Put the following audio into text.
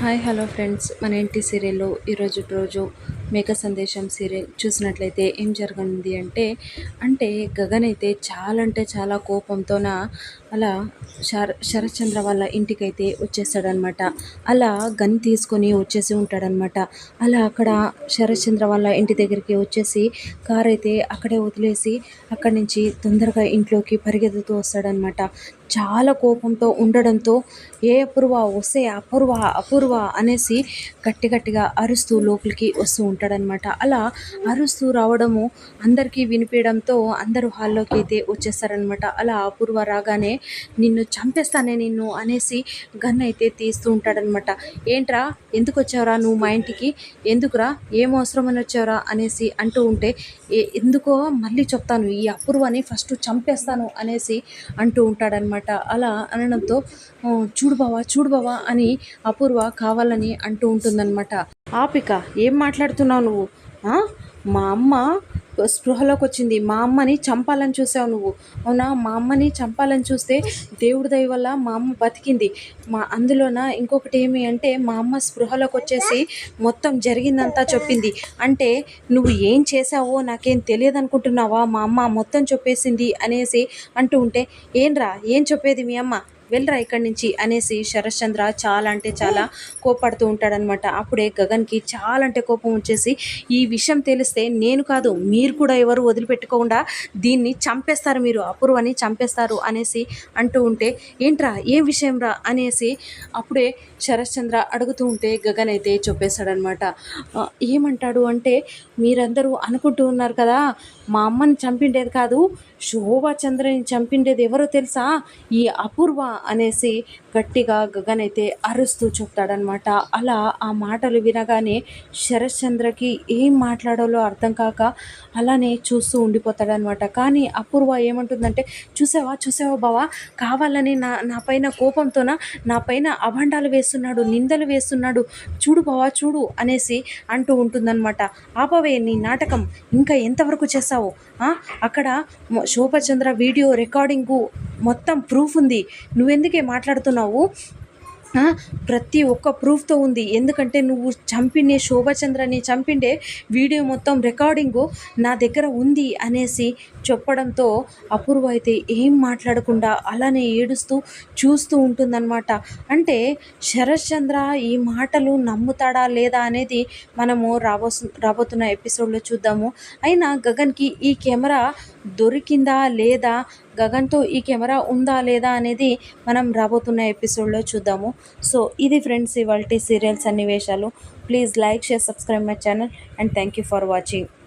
Hi hello friends. మన ఇంటి సీరియల్లో ఈరోజు రోజు మేక సందేశం సీరియల్ చూసినట్లయితే ఏం జరగనుంది అంటే అంటే గగన్ అయితే చాలా అంటే చాలా కోపంతోన అలా శర శరత్చంద్ర వాళ్ళ ఇంటికైతే వచ్చేస్తాడనమాట. అలా గన్ తీసుకొని వచ్చేసి ఉంటాడనమాట. అలా అక్కడ శరత్చంద్ర వాళ్ళ ఇంటి దగ్గరికి వచ్చేసి కార్ అయితే అక్కడే వదిలేసి అక్కడి నుంచి తొందరగా ఇంట్లోకి పరిగెత్తుతూ వస్తాడనమాట. చాలా కోపంతో ఉండడంతో ఏ అపూర్వ వస్తే అపూర్వ అపూర్వ అనేసి గట్టి గట్టిగా అరుస్తూ లోపలికి వస్తూ ఉంటాడనమాట. అలా అరుస్తూ రావడము అందరికీ వినిపించడంతో అందరూ హాల్లోకి అయితే వచ్చేస్తారనమాట. అలా అపూర్వ రాగానే నిన్ను చంపేస్తానే నిన్ను అనేసి గన్ అయితే తీస్తూ ఉంటాడనమాట ఏంట్రా? ఎందుకు వచ్చావురా నువ్వు మా ఇంటికి? ఎందుకురా? ఏం అవసరమని వచ్చావురా? అనేసి అంటూ ఉంటే ఎందుకో మళ్ళీ చెప్తాను. ఈ అపూర్వని ఫస్ట్ చంపేస్తాను అనేసి అంటూ ఉంటాడనమాట అలా అనడంతో చూడు బావా చూడు బావా అని అపూర్వ కావాలని అంటూ ఉంటుందన్నమాట. ఆపిక ఏం మాట్లాడుతున్నావు నువ్వు? మా అమ్మ స్పృహలోకి వచ్చింది. మా అమ్మని చంపాలని చూసావు నువ్వు. అవునా? మా అమ్మని చంపాలని చూస్తే దేవుడి దయ వల్ల మా అమ్మ బతికింది. మా అందులోన ఇంకొకటి ఏమి అంటే మా అమ్మ స్పృహలోకి వచ్చేసి మొత్తం జరిగిందంతా చెప్పింది. అంటే నువ్వు ఏం చేసావో నాకేం తెలియదు అనుకుంటున్నావా మా అమ్మ మొత్తం చెప్పేసింది అనేసి అంటూ ఉంటే ఏంరా ఏం చెప్పేది మీ అమ్మ? వెళ్ళరా ఇక్కడి నుంచి అనేసి శరశ్చంద్ర చాలా అంటే చాలా కోపడుతూ ఉంటాడనమాట అప్పుడే గగన్కి చాలా అంటే కోపం వచ్చేసి ఈ విషయం తెలిస్తే నేను కాదు మీరు కూడా ఎవరు వదిలిపెట్టుకోకుండా దీన్ని చంపేస్తారు మీరు అపూర్వని చంపేస్తారు అనేసి అంటూ ఉంటే ఏంట్రా ఏం విషయం రా అనేసి అప్పుడే శరశ్చంద్ర అడుగుతూ ఉంటే గగన్ అయితే చెప్పేశాడనమాట ఏమంటాడు అంటే మీరందరూ అనుకుంటూ ఉన్నారు కదా మా అమ్మని చంపిండేది కాదు శోభాచంద్రని చంపిండేది ఎవరో తెలుసా? ఈ అపూర్వ అనేసి గట్టిగా గగన్ అయితే అరుస్తూ చెప్తాడనమాట అలా ఆ మాటలు వినగానే శరశ్చంద్రకి ఏం మాట్లాడాలో అర్థం కాక అలానే చూస్తూ ఉండిపోతాడనమాట కానీ అపూర్వ ఏమంటుందంటే చూసావా చూసావా బావా కావాలని నా నా పైన కోపంతోన నా పైన అభండాలు వేస్తున్నాడు నిందలు వేస్తున్నాడు చూడు బావా చూడు అనేసి అంటూ ఉంటుందన్నమాట. ఆపవే నీ నాటకం ఇంకా ఎంతవరకు చేస్తావు అక్కడ శోభచంద్ర వీడియో రికార్డింగు మొత్తం ప్రూఫ్ ఉంది. నువ్వెందుకే మాట్లాడుతున్నావు? ప్రతి ఒక్క ప్రూఫ్తో ఉంది. ఎందుకంటే నువ్వు చంపిండే శోభచంద్రని చంపిండే వీడియో మొత్తం రికార్డింగు నా దగ్గర ఉంది అనేసి చెప్పడంతో అపూర్వ అయితే ఏం మాట్లాడకుండా అలానే ఏడుస్తూ చూస్తూ ఉంటుందన్నమాట. అంటే శరత్చంద్ర ఈ మాటలు నమ్ముతాడా లేదా అనేది మనము రాబో రాబోతున్న ఎపిసోడ్లో చూద్దాము. అయినా గగన్కి ఈ కెమెరా దొరికిందా లేదా? గగన్తో ఈ కెమెరా ఉందా లేదా అనేది మనం రాబోతున్న ఎపిసోడ్లో చూద్దాము. సో ఇది ఫ్రెండ్స్ ఇవాళ సీరియల్ సన్నివేశాలు. Please like share subscribe my channel and thank you for watching.